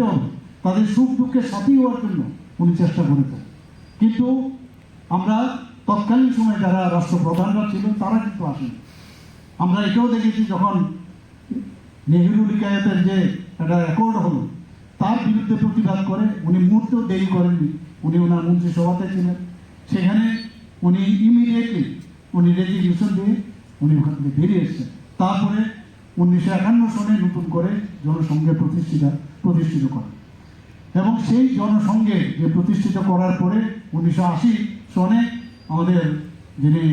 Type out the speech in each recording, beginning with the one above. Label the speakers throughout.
Speaker 1: থাকতে হবে তাদের সুখ দুঃখের সাথী হওয়ার জন্য উনি চেষ্টা করেছেন। কিন্তু আমরা তৎকালীন সময় যারা রাষ্ট্রপ্রধানরা ছিলেন, তারা কিন্তু আসেন। আমরা এটাও দেখেছি যখন নেহরু লিকায়তের যে একটা রেকর্ড হলো, তার বিরুদ্ধে প্রতিবাদ করে, উনি মুহূর্তেও দেরি করেননি। উনি ওনার মন্ত্রিসভাতে ছিলেন। সেখানে উনি ইমিডিয়েটলি উনি রেজিগনেশন দিয়ে উনি ওখান থেকে বেরিয়ে এসেছেন। তারপরে উনিশশো একান্ন সনে নতুন করে জনসংঘে প্রতিষ্ঠিত প্রতিষ্ঠিত করেন এবং সেই জনসংঘে যে প্রতিষ্ঠিত করার পরে উনিশশো আশি সনে আমাদের যিনি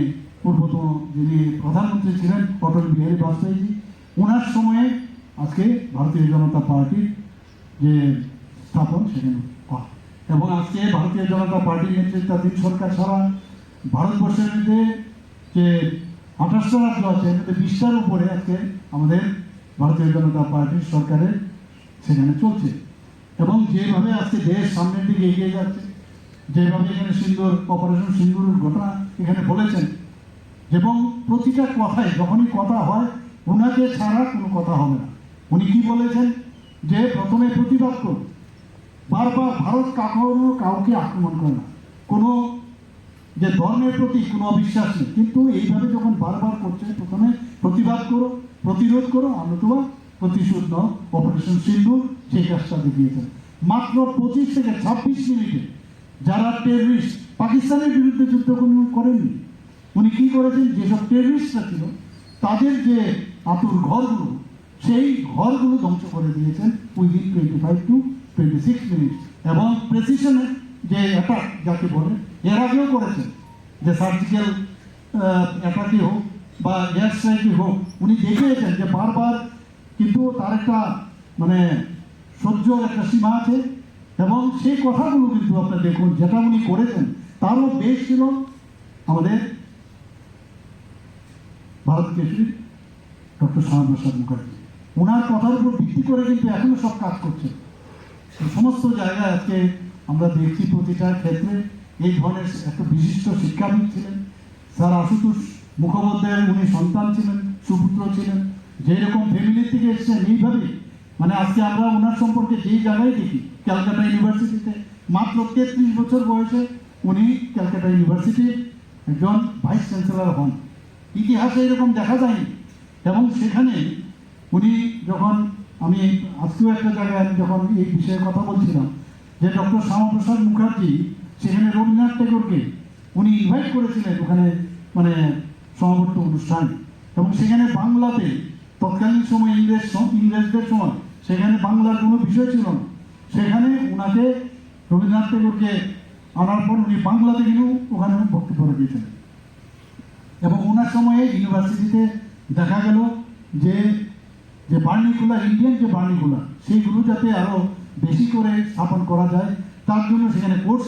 Speaker 1: পূর্বতন যিনি প্রধানমন্ত্রী ছিলেন, অটল বিহারী বাজপেয়ীজি ওনার সময়ে আজকে ভারতীয় জনতা পার্টির যে স্থাপন সেখানে করা। এবং আজকে ভারতীয় জনতা পার্টির নেতৃত্বাধীন সরকার ছাড়া ভারতবর্ষের মধ্যে যে আঠাশটা রাজ্য আছে বিশটার উপরে আজকে আমাদের ভারতীয় জনতা পার্টির সরকারের সেখানে চলছে। এবং যেভাবে আজকে দেশ সামনের দিকে এগিয়ে যাচ্ছে, যেভাবে এখানে সিন্দুর, অপারেশন সিন্দুরের ঘটনা এখানে বলেছেন, এবং প্রতিটা কথায় যখনই কথা হয় ওনাকে ছাড়া কোনো কথা হবে না। উনি কি বলেছেন? যে প্রথমে প্রতিবাদ করুন, বারবার ভারত কখনো কাউকে আক্রমণ করে না। কোনো যে ধর্মের প্রতি কোনো অবিশ্বাস নেই, কিন্তু এইভাবে যখন বারবার করছে প্রথমে প্রতিবাদ করো, প্রতিরোধ করো নতুবা প্রতিশোধ নাও। অপারেশন সিন্ধু সেই কাজটা দেখিয়েছেন মাত্র পঁচিশ থেকে ছাব্বিশ মিনিটে যারা টেররিস্ট পাকিস্তানের বিরুদ্ধে যুদ্ধ করেননি, উনি কি করেছেন? যেসব টেররিস্টরা ছিল, তাদের যে আতুর ঘরগুলো, সেই ঘরগুলো ধ্বংস করে দিয়েছেন within twenty five to twenty six minute এবং প্রেসিশনে যে অ্যাটাক যাকে বলে, এর আগেও করেছেন। যে সার্জিক্যাল অ্যাটাকই হোক বা গ্যাস স্ট্রাইকই হোক উনি দেখিয়েছেন যে বারবার কিন্তু তার একটা মানে সহ্যর একটা সীমা আছে এবং সেই কথাগুলো কিন্তু আপনার দেখুন, যেটা উনি করেছেন তারও বেশ ছিল আমাদের ভারত কেশরী, ডক্টর শ্যামাপ্রসাদ মুখার্জি। ওনার কথার উপর ভিত্তি করে কিন্তু এখনও সব কাজ করছে সমস্ত জায়গায় আজকে আমরা দেখছি প্রতিটা ক্ষেত্রে এই ধরনের একটা বিশিষ্ট শিক্ষাবিদ ছিলেন। স্যার আশুতোষ মুখোপাধ্যায়ের উনি সন্তান ছিলেন, সুপুত্র ছিলেন। যেরকম ফ্যামিলি থেকে এসছেন, এইভাবে। মানে আজকে আমরা ওনার সম্পর্কে যেই জায়গায় দেখি, ক্যালকাটা ইউনিভার্সিটিতে, মাত্র তেত্রিশ বছর বয়সে উনি ক্যালকাটা ইউনিভার্সিটির একজন ভাইস চ্যান্সেলর হন। ইতিহাসে এরকম দেখা যায়নি। এবং সেখানে উনি যখন, আমি আজকেও একটা জায়গায় যখন এই বিষয়ে কথা বলছিলাম, যে ডক্টর শ্যামাপ্রসাদ মুখার্জি, সেখানে রবীন্দ্রনাথ ঠাকুরকে উনি ইনভাইট করেছিলেন ওখানে মানে সমাবর্ত অনুষ্ঠানে। এবং সেখানে বাংলাতে তৎকালীন সময় ইংরেজ ইংরেজদের সময় সেখানে বাংলার কোনো বিষয় ছিল না। সেখানে ওনাকে রবীন্দ্রনাথ ঠাকুরকে আনার পর উনি বাংলাতে কিন্তু ওখানে বক্তব্য রেখেছিলেন এবং ওনার সময়ে ইউনিভার্সিটিতে দেখা গেল যে যে বার্নিকুলা, ইন্ডিয়ান যে বার্নিকুলা, সেইগুলো যাতে আরও বেশি করে স্থাপন করা যায়, তার জন্য সেখানে কোর্স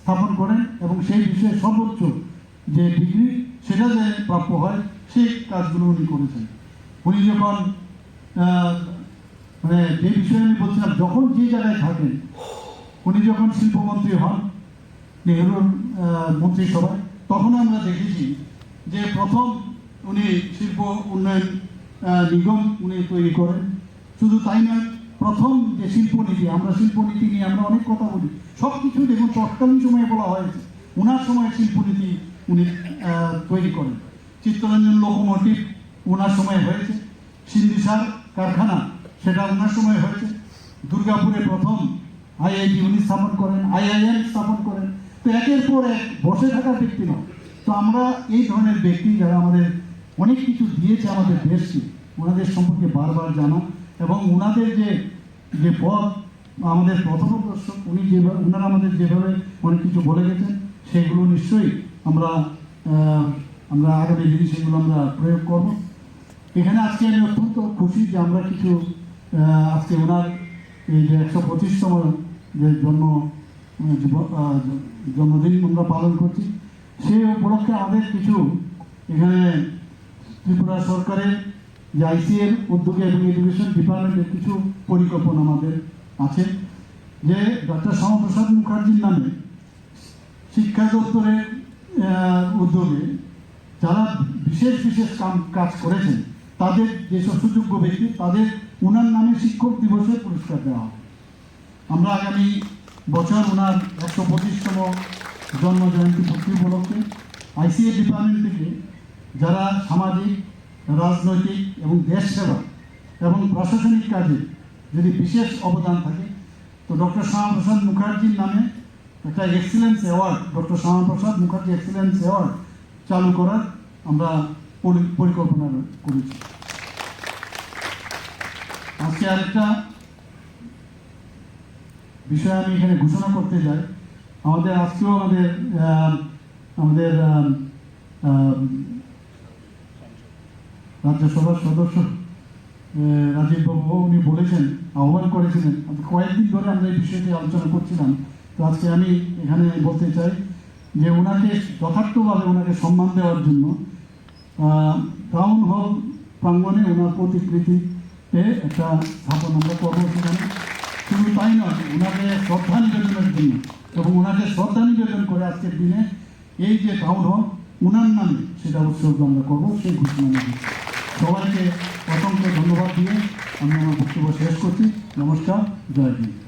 Speaker 1: স্থাপন করেন এবং সেই বিষয়ে সর্বোচ্চ যে ডিগ্রি সেটা যে প্রাপ্য হয় সেই কাজগুলো উনি করেছেন। উনি যখন মানে যে বিষয়ে আমি বলছিলাম, যখন যে জায়গায় থাকেন, উনি যখন শিল্পমন্ত্রী হন, নেহরুর মন্ত্রিসভায়, তখন আমরা দেখেছি যে প্রথম উনি শিল্প উন্নয়ন নিগম উনি তৈরি করেন। শুধু তাই নয়, প্রথম যে শিল্পনীতি আমরা শিল্পনীতি নিয়ে আমরা অনেক কথা বলি সব কিছু দেখুন, তৎকালীন সময়ে বলা হয়েছে ওনার সময় শিল্পনীতি উনি তৈরি করেন। চিত্তরঞ্জন লোকোমোটিভ ওনার সময় হয়েছে। সিন্দিসার কারখানা, সেটা ওনার সময় হয়েছে। দুর্গাপুরে প্রথম আইআইটি উনি স্থাপন করেন, আইআইএম স্থাপন করেন। তো একের পর এক বসে থাকা ব্যক্তি নয়। তো আমরা এই ধরনের ব্যক্তি যারা আমাদের অনেক কিছু দিয়েছে আমাদের দেশকে, ওনাদের সম্পর্কে বারবার জানা এবং ওনাদের যে যে পথ, আমাদের প্রথমদর্শক উনি যেভাবে ওনারা আমাদের যেভাবে অনেক কিছু বলে গেছেন, সেগুলো নিশ্চয়ই আমরা আমরা আগামী দিনে সেগুলো আমরা প্রয়োগ করব। এখানে আজকে আমি অত্যন্ত খুশি যে আমরা কিছু আজকে ওনার এই যে একশো পঁচিশতম যে জন্ম জন্মদিন আমরা পালন করছি সেই উপলক্ষে আমাদের কিছু এখানে ত্রিপুরা সরকারের, যে আইসিএর উদ্যোগে এবং এডুকেশন ডিপার্টমেন্টের কিছু পরিকল্পনা আমাদের আছে, যে ডক্টর শ্যামাপ্রসাদ মুখার্জির নামে শিক্ষা দপ্তরের উদ্যোগে যারা বিশেষ বিশেষ কাম, কাজ করেছেন, তাদের যেসব সুযোগ্য ব্যক্তি, তাদের ওনার নামে শিক্ষক দিবসে পুরস্কার দেওয়া হবে। আমরা আগামী বছর ওনার একশো পঁচিশতম জন্ম জয়ন্তী পূর্তি উপলক্ষে আইসিএ ডিপার্টমেন্ট থেকে যারা সামাজিক, রাজনৈতিক এবং দেশ সেবা এবং প্রশাসনিক কাজে যদি বিশেষ অবদান থাকে, তো ডক্টর শ্যামাপ্রসাদ মুখার্জির নামে একটা excellence award doctor Shyamaprasad Mukherjee excellence award চালু করার আমরা পরিকল্পনা করেছি। আজকে আরেকটা বিষয় আমি এখানে ঘোষণা করতে যাই আমাদের, আজকেও আমাদের আমাদের রাজ্যসভার সদস্য রাজীব বাবু, উনি বলেছেন, আহ্বান করেছিলেন। কয়েকদিন ধরে আমরা এই বিষয়টি আলোচনা করছিলাম। তো আজকে আমি এখানে বলতে চাই যে ওনাকে যথার্থভাবে ওনাকে সম্মান দেওয়ার জন্য টাউন হল প্রাঙ্গণে ওনার প্রতিকৃতিতে একটা স্থাপন আমরা করব সেখানে। শুধু তাই নয়, ওনাকে শ্রদ্ধা নিবেদনের জন্য এবং ওনাকে শ্রদ্ধা নিবেদন করে আজকের দিনে এই যে টাউন হল ওনার নামে সেটা উৎসর্গ আমরা করব, সেই ঘোষণা দিচ্ছি। সবাইকে অসংখ্য ধন্যবাদ দিয়ে আমি আমার বক্তব্য শেষ করছি। নমস্কার, জয় হিন্দ।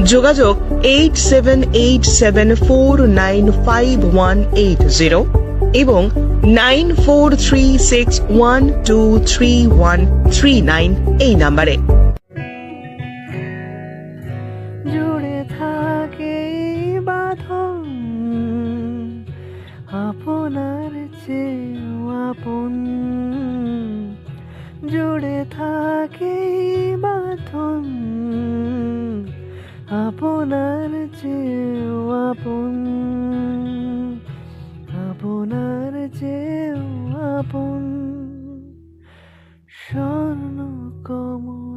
Speaker 2: যোগাযোগ eight seven eight seven four nine five one eight zero এবং nine four three six one two three one three nine এই নাম্বারে।
Speaker 3: জুড়ে থাকে বাঁধন, আপনার চেয়েও আপন। জুড়ে থাকে আপনার চেয়েও আপন আপনার চেয়েও আপন স্বর্ণ কমল।